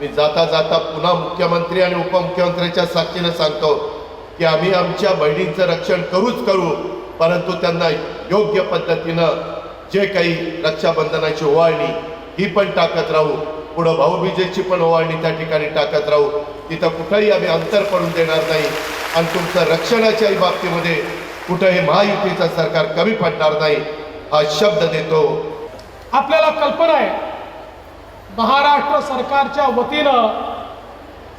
मी जाता जाता पुन्हा मुख्यमंत्री आणि उपमुख्यमंत्र्यांच्या साक्षीनं सांगतो की आम्ही आमच्या बहिणींचं रक्षण करूच करू परंतु त्यांना योग्य पद्धतीनं जे काही रक्षाबंधनाची ओवाळणी ही पण टाकत राहू पुढं भाऊबीजेची पण ओवाळणी त्या ठिकाणी टाकत राहू. तिथं कुठंही आम्ही अंतर पडून देणार नाही आणि तुमचं रक्षणाच्याही बाबतीमध्ये कुठंही महायुतीचं सरकार कमी पडणार नाही हा शब्द देतो. आपल्याला कल्पना आहे महाराष्ट्र सरकारच्या वतीनं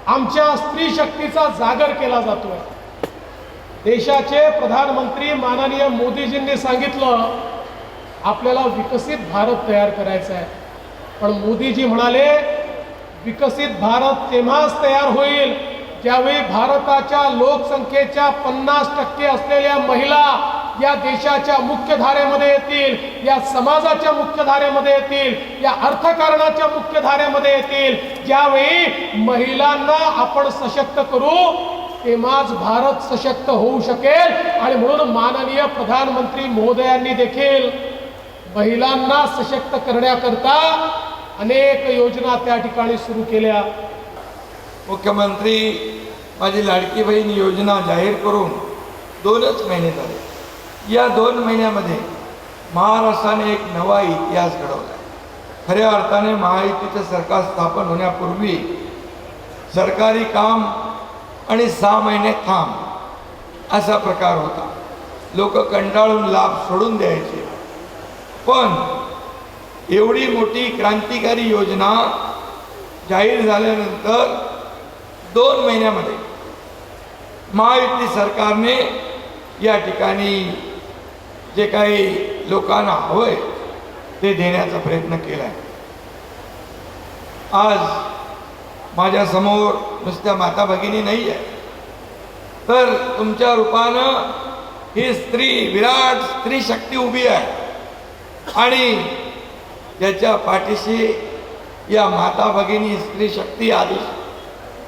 आमच्या स्त्री शक्तीचा जागर केला जातोय. देशाचे प्रधानमंत्री माननीय मोदीजींनी सांगितलं आपल्याला विकसित भारत तयार करायचा आहे. पण मोदीजी म्हणाले विकसित भारत तेव्हाच तयार होईल ज्यावेळी भारताच्या लोकसंख्येच्या पन्नास टक्के असलेल्या महिला या देशाच्या मुख्यधारेमध्ये येतील या समाजाच्या मुख्यधारेमध्ये येतील या अर्थकारणाच्या मुख्यधारेमध्ये येतील. ज्यावेळी महिलांना आपण सशक्त करू तेव्हाच भारत सशक्त होऊ शकेल. आणि म्हणून माननीय प्रधानमंत्री महोदयांनी देखील महिलांना सशक्त करण्याकरता अनेक योजना त्या ठिकाणी सुरू केल्या. मुख्यमंत्री माझी लाडकी बहीण योजना जाहीर करून दोनच महिने झाले. या दोन महिन्यामध्ये महाराष्ट्राने एक नवा इतिहास घडवला. खऱ्या अर्थाने महायुतीचं सरकार स्थापन होण्यापूर्वी सरकारी काम आणि सहा महिने थांब असा प्रकार होता. लोक कंटाळून लाभ सोडून द्यायचे. पण एवढी मोठी क्रांतिकारी योजना जाहीर झाल्यानंतर दोन महिन्यामध्ये महायुती सरकारने या ठिकाणी जे काही लोकांना हवंय ते देण्याचा प्रयत्न केला आहे आज माझ्यासमोर नुसत्या माता भगिनी नाही आहे तर तुमच्या रूपानं ही स्त्री विराट स्त्री शक्ती उभी आहे. आणि त्याच्या पाठीशी या माता भगिनी स्त्री शक्ती आदी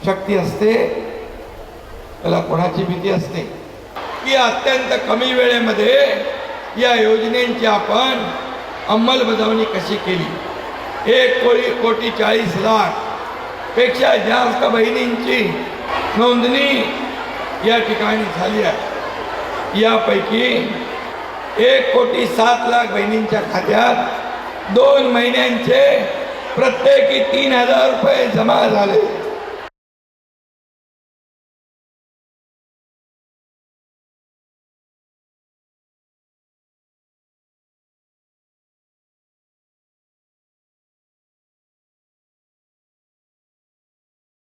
शक्ती असते. त्याला कोणाची भीती असते? की अत्यंत कमी वेळेमध्ये या योजनेची आपण अंमलबजावणी कशी केली? एक कोटी कोटी चाळीस लाखपेक्षा जास्त बहिणींची नोंदणी या ठिकाणी झाली आहे. यापैकी एक कोटी सात लाख बहिणींच्या खात्यात दोन महिन्यांचे प्रत्येकी तीन हजार रुपये जमा झाले.